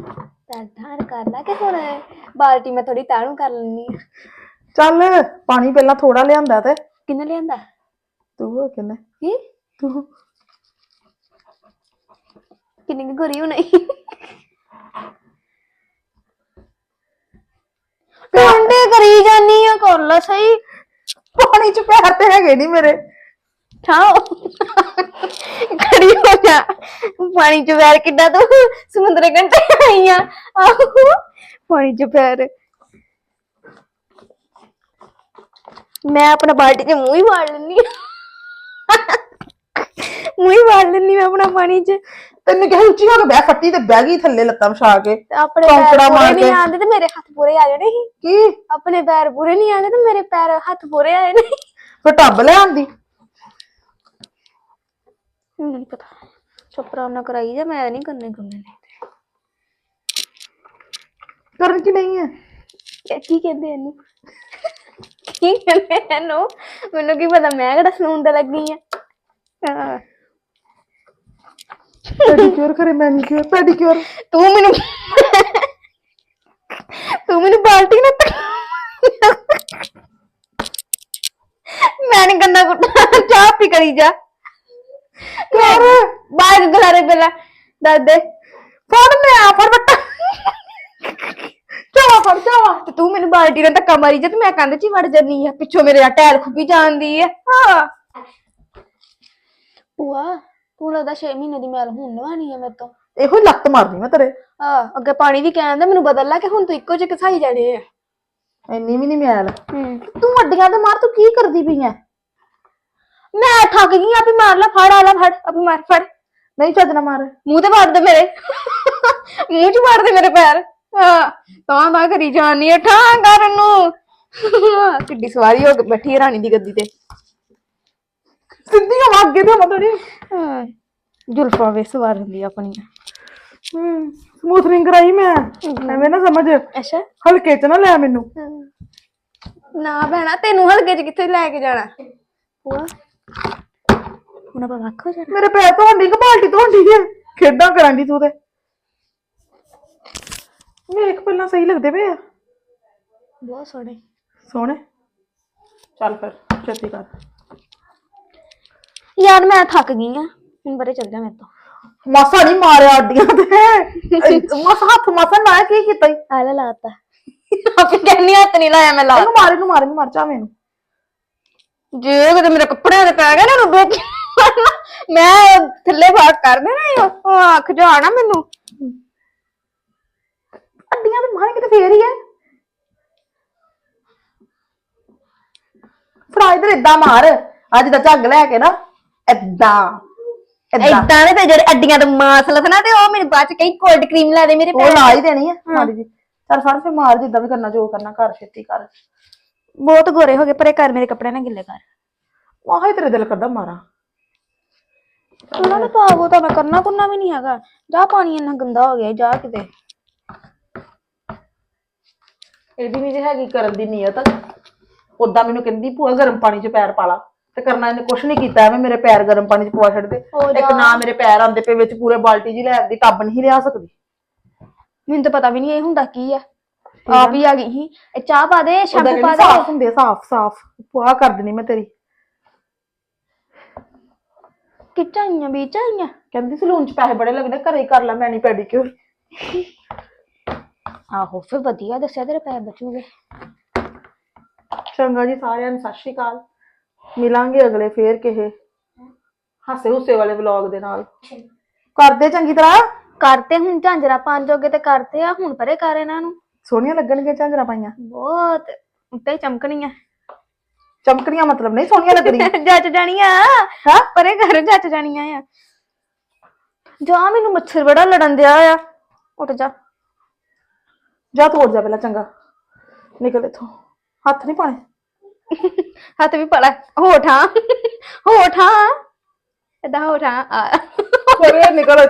ਤਾਂ ਧਾਰ ਕਰ ਲਾ ਕਿ ਹੁਣ ਬਾਲਟੀ ਮੈਂ ਥੋੜੀ ਤਾਣੂ ਕਰ ਲੈਣੀ ਚੱਲ ਪਾਣੀ ਪਹਿਲਾਂ ਥੋੜਾ ਲਿਆਂਦਾ ਤੇ। ਕਿੰਨੇ ਲਿਆਂਦਾ? ਤੂੰ ਹੋ ਕਿੰਨੇ? ਕੀ? ਤੂੰ। ਕਿੰਨੀ ਕੁ ਗੋਰੀ ਹੋਣੀ। ਕੰਡੇ ਕਰੀ ਜਾਨੀ ਆ ਕਰ ਲਾ ਸਹੀ। ਪਾਣੀ ਚ ਪੈਰ ਤੇ ਹੈਗੇ ਨਹੀਂ ਮੇਰੇ। ਜਾ ਪਾਣੀ ਚ ਪੈਰ ਕਿੱਦਾਂ ਤੂੰ? ਸਮੁੰਦਰ ਕੰਢੇ ਆਈ ਆ। ਆਹੋ। ਪਾਣੀ ਚ ਪੈਰ ਮੈਂ ਆਪਣਾ ਬਾਲਟੀ ਚ ਮੂੰਹ ਹੀ ਮਾਰ ਲੈਣੀ ਮੂੰਹ ਹੀ ਮਾਰ ਲੈਣੀ ਮੈਂ ਆਪਣਾ ਪਾਣੀ ਚ। ਤੈਨੂੰ ਕਿਹਾ ਉੱਚੀ ਹੋ ਕੇ ਬਹਿ ਫੱਟੀ ਤੇ ਬਹਿ ਗਈ ਥੱਲੇ ਲੱਤਾਂ ਵਿਛਾ ਕੇ। ਆਪਣੇ ਕੌਂਕੜਾ ਪੈਰ ਪੂਰੇ ਮਾਰ ਨਹੀਂ ਕੇ। ਆਉਂਦੇ ਤੇ ਮੇਰੇ ਹੱਥ ਪੂਰੇ ਆ ਜਾਣੇ ਸੀ। ਕੀ? ਆਪਣੇ ਪੈਰ ਪੂਰੇ ਨਹੀਂ ਆਉਂਦੇ ਤੇ ਮੇਰੇ ਪੈਰ ਹੱਥ ਪੂਰੇ ਆਏ ਨੇ। ਫਿਰ ਟੱਬ ਲਿਆਂਦੀ। ਮੈਨੂੰ ਨਹੀਂ ਪਤਾ। ਚੁੱਪ ਆਰਾਮ ਨਾਲ ਕਰਾਈ ਜਾ ਮੈਂ ਨਹੀਂ ਕਰਨੇ ਗੁੰਨੇ ਨੇ। ਕਰਨ ਕੀ ਨਹੀਂ ਹੈ ਕੀ ਕੀ ਕਹਿੰਦੇ ਇਹਨੂੰ? ਕੀ ਕਹਿੰਦੇ ਇਹਨੂੰ? ਮੈਨੂੰ ਕੀ ਪਤਾ ਮੈਂ ਕਿਹੜਾ ਸਲੂਨ ਤੇ ਲੱਗੀ ਆ? ਹਾਂ। ਪੈਡੀਕਿਉਰ ਕਰੇ ਮੈਨੀਕਿਉਰ ਪੈਡੀਕਿਉਰ ਤੂੰ ਮੈਨੂੰ ਤੂੰ ਮੈਨੂੰ ਬਾਲਟੀ ਨਾ ਮੈਂ ਨਹੀਂ ਗੰਨਾ ਕੁੱਟਣਾ ਚਾਹ ਪੀ ਕਰੀ ਜਾ। ਯਾਰ ਬਾਹਰ ਗਲਾਰੇ ਪਹਿਲਾਂ ਦੱਸ ਦੇ। ਫੜ ਮੈਂ ਆ ਫੜ ਬੱਟਾ। ਚਾਵਾ ਫੜ ਚਾਵਾ ਤੇ ਤੂੰ ਮੈਨੂੰ ਬਾਲਟੀ ਨਾਲ ਧੱਕਾ ਮਾਰੀ ਜਾ ਤੇ ਮੈਂ ਕੰਧ 'ਚ ਹੀ ਵੜ ਜਾਨੀ ਆ। ਪਿੱਛੋਂ ਮੇਰੇ ਆ ਟਾਇਰ ਖੁੱਬੀ ਜਾਂਦੀ ਆ। ਹਾਂ। ਭੂਆ ਤੂੰ ਲੱਗਦਾ 6 ਮਹੀਨੇ ਦੀ ਮੈਲ ਹੁਣ ਨਵਾਣੀ ਆ ਮੇਰੇ ਤੋਂ। ਇਹੋ ਹੀ ਲੱਤ ਮਾਰਨੀ ਮੈਂ ਤੇਰੇ। ਹਾਂ ਅੱਗੇ ਪਾਣੀ ਵੀ ਕਹਿੰਦਾ ਮੈਨੂੰ ਬਦਲ ਲਾ ਕਿ ਹੁਣ ਤੂੰ ਇੱਕੋ ਜਿਹੇ ਘਸਾਈ ਜਾਣੇ ਆ। ਇੰਨੀ ਵੀ ਨਹੀਂ ਮੈਲ। ਹੂੰ। ਤੂੰ ਅੱਡੀਆਂ ਤੇ ਮਾਰ ਤੂੰ ਕੀ ਕਰਦੀ ਪਈ ਐ? ਮੈਂ ਥੱਕ ਗਈ ਆ ਵੀ ਮਾਰ ਲਾ ਫੜ ਆ ਲਾ ਫੜ ਅਭੀ ਮਾਰ ਫੜ। ਨਹੀਂ ਚੱਜ ਨਾ ਮਾਰ। ਮੂੰਹ ਤੇ ਮਾਰ ਦੇ ਮੇਰੇ। ਮੂੰਹ 'ਚ ਮਾਰ ਦੇ ਮੇਰੇ ਪੈਰ। ਹਾਂ ਤਾਂ ਤਾਂ ਕਰੀ ਜਾਨੀ ਆ ਠਾਂ ਕਰਨ ਨੂੰ। ਕਿੱਡੀ ਸਵਾਰੀ ਹੋ ਕੇ ਬੈਠੀ ਆ ਰਾਣੀ ਦੀ ਗੱਦੀ ਤੇ। ਸਿੱਧੀ ਹਵਾ ਅੱਗੇ ਤੇ ਮਤੜੀ ਹਾਂ। ਜੁਲਫਾਂ ਵੇ ਸਵਾਰ ਹੁੰਦੀ ਆਪਣੀਆਂ। ਹੂੰ। ਸਮੂਥਰਿੰਗ ਕਰਾਈ ਮੈਂ। ਐਵੇਂ ਨਾ ਸਮਝ। ਅੱਛਾ। ਹਲਕੇ ਚ ਨਾ ਲੈ ਮੈਨੂੰ। ਨਾ ਭੈਣਾ ਤੈਨੂੰ ਹਲਕੇ 'ਚ ਕਿੱਥੇ ਲੈ ਕੇ ਜਾਣਾ? ਭੂਆ। ਹੁਣ ਆਪਾਂ ਵੱਖ ਹੋ ਜਾਣਾ। ਮੇਰੇ ਪੈਰ ਧੋਣ ਦੀ ਕਿ ਬਾਲਟੀ ਧੋਣ ਦੀ ਹੈ ਖੇਡਾਂ ਕਰਾਂ ਦੀ ਤੂੰ ਤੇ। ਵੇਖ ਪਹਿਲਾਂ ਸਹੀ ਲੱਗਦੇ ਪਏ ਆ। ਬਹੁਤ ਸੋਹਣੇ। ਸੋਹਣੇ? ਚੱਲ ਫਿਰ ਛੇਤੀ ਕਰ। ਯਾਰ ਮੈਂ ਥੱਕ ਗਈ ਆ। ਹੁਣ ਬਰੇ ਚੱਲ ਜਾ ਮੇਰੇ ਤੋਂ। ਮਾਸਾ ਨਹੀਂ ਮਾਰਿਆ ਅੱਡੀਆਂ ਤੇ। ਮਾਸਾ ਹੱਥ ਮਾਸਾ ਨਾ ਕੀ ਕੀਤਾ ਈ? ਆ ਲੈ ਲਾਤਾ ਆਪੇ ਕਹਿੰਨੀ ਹੱਥ ਨਹੀਂ ਲਾਇਆ ਮੈਂ ਲਾ ਇਹਨੂੰ ਮਾਰ ਇਹਨੂੰ ਮਾਰ ਇਹਨੂੰ ਮਾਰ ਚਾ ਮੈਨੂੰ ਜੇ ਕਿਤੇ ਮੇਰੇ ਕੱਪੜਿਆਂ ਦੇ ਪੈ ਗਏ ਨਾ ਉਹਨੂੰ ਵਿੱਚ ਮੈਂ ਥੱਲੇ ਭਾਗ ਕਰ ਦੇਣਾ ਈ ਉਹ। ਉਹ ਅੱਖ ਜਾਣਾ ਮੈਨੂੰ। ਅੱਡੀਆਂ ਤੇ ਮਾਰੇ ਕਿਤੇ ਫੇਰ ਹੀ ਹੈ ਫੜਾ ਇਧਰ ਏਦਾਂ ਮਾਰ। ਅੱਜ ਦਾ ਝੱਗ ਲੈ ਕੇ ਨਾ ਏਦਾਂ ਏਦਾਂ। ਏਦਾਂ ਦੇ ਤੇ ਜਿਹੜੇ ਅੱਡੀਆਂ ਤੋਂ ਮਾਸ ਲਥਣਾ ਤੇ ਉਹ ਮੈਨੂੰ ਬਾਅਦ ਚ ਕਈ ਕੋਲਡ ਕਰੀਮ ਲਾ ਦੇ ਮੇਰੇ ਉਹ ਪੈਰ ਲਾ ਹੀ ਦੇਣੀ ਹੈ ਮਾੜੀ ਜੀ। ਚੱਲ ਫੜ ਫੇ ਮਾਰ ਜਿੱਦਾਂ ਵੀ ਕਰਨਾ ਜੋ ਕਰਨਾ ਕਰ ਛੇਤੀ ਕਰ। ਬਹੁਤ ਗੋਰੇ ਹੋ ਗਏ ਪਰੇ ਕਰ ਮੇਰੇ ਕੱਪੜੇ ਨਾ ਗਿੱਲੇ ਕਰ। ਵਾਹ ਹੀ ਤੇਰੇ ਦਿਲ ਕਰਦਾ ਮਾਰਾਂ। ਉਹਨਾਂ ਨੇ ਪਾਵੋ ਤਾਂ ਮੈਂ ਕਰਨਾ ਕੁੰਨਾ ਵੀ ਨਹੀਂ ਹੈਗਾ। ਜਾ ਪਾਣੀ ਇੰਨਾ ਗੰਦਾ ਹੋ ਗਿਆ ਜਾ ਕਿਤੇ। ਇਹਦੀ ਵੀ ਜੇ ਹੈਗੀ ਕਰਨ ਦੀ ਨੀਅਤ। ਉਦਾਂ ਮੈਨੂੰ ਕਹਿੰਦੀ ਭੂਆ ਗਰਮ ਪਾਣੀ 'ਚ ਪੈਰ ਪਾ ਲਾ। ਤੇ ਕਰਨਾ ਇਹਨੇ ਕੁਛ ਨਹੀਂ ਕੀਤਾ ਐਵੇਂ ਮੇਰੇ ਪੈਰ ਗਰਮ ਪਾਣੀ 'ਚ ਪਵਾ ਛੱਡਦੇ ਇੱਕ ਨਾ ਮੇਰੇ ਪੈਰ ਆਂਦੇ ਪਏ ਵਿੱਚ ਪੂਰੇ ਬਾਲਟੀ ਜੀ ਲੈ ਆਂਦੀ ਟੱਬ ਨਹੀਂ ਲਿਆ ਸਕਦੀ। ਮੈਨੂੰ ਤਾਂ ਪਤਾ ਵੀ ਨਹੀਂ ਇਹ ਹੁੰਦਾ ਕੀ ਆ। ਆਪ ਹੀ ਆ ਗਈ ਸੀ। ਇਹ ਚਾਹ ਪਾ ਦੇ ਸ਼ੈਂਪੂ ਪਾ ਦੇ। ਸਾਫ਼ ਹੁੰਦੇ ਸਾਫ਼ ਸਾਫ਼। ਭੂਆ ਕਰ ਦੇਣੀ ਮੈਂ ਤੇਰੀ। ਕਿੱਚਾ ਆਈਆਂ ਵਿੱਚ ਆਈਆਂ? ਕਹਿੰਦੀ ਸਲੂਨ 'ਚ ਪੈਸੇ ਬੜੇ ਲੱਗਦੇ ਘਰੇ ਹੀ ਕਰ ਲੈ ਮੈਨੀ ਪੈਡੀਕਿਉਰ ਆਹੋ ਫਿਰ ਵਧੀਆ ਦੱਸਿਆ ਤੇਰੇ ਪੈਰ ਬਚੂਗੇ। ਚੰਗਾ ਜੀ ਸਾਰਿਆਂ ਨੂੰ ਸਤਿ ਸ਼੍ਰੀ ਅਕਾਲ। ਮਿਲਾਂਗੇ ਅਗਲੇ ਫੇਰ ਕਿਸੇ ਹਾਸੇ ਹੁੱਸੇ ਵਾਲੇ ਵਲੌਗ ਦੇ ਨਾਲ। ਕਰਦੇ ਚੰਗੀ ਤਰ੍ਹਾਂ? ਕਰਤੇ ਹੁਣ ਝਾਂਜਰਾ ਪੰਜ ਜੋਗੇ ਤੇ ਕਰਤੇ ਆ ਹੁਣ ਪਰੇ ਕਰ ਇਹਨਾਂ ਨੂੰ। ਸੋਹਣੀਆਂ ਲੱਗਣਗੀਆਂ ਝਾਂਜਰਾਂ ਪਾਈਆਂ। ਬਹੁਤ ਉੱਤੇ ਚਮਕਣੀਆਂ। ਚਮਕਣੀਆਂ ਮਤਲਬ ਨਹੀਂ ਸੋਹਣੀਆਂ ਲੱਗਣੀਆਂ ਜੱਜ ਜਾਣੀਆਂ। ਹਾਂ? ਪਰੇ ਕਰ ਜੱਜ ਜਾਣੀਆਂ ਆ। ਜਾ ਮੈਨੂੰ ਮੱਛਰ ਬੜਾ ਲੜਨ ਦਿਆ ਆ। ਉੱਠ ਜਾ। ਜਾ ਤੋੜ ਜਾ ਪਹਿਲਾਂ ਚੰਗਾ। ਨਿਕਲ ਇੱਥੋਂ। ਹੱਥ ਨਹੀਂ ਪਾਣੇ ਹੱਥ ਵੀ ਪੜਾ ਹੋਠਾਂ ਹੋਠਾਂ ਏਦਾਂ ਹੋਠਾਂ ਆ। ਨਿਕਲ ਇੱਥੋਂ।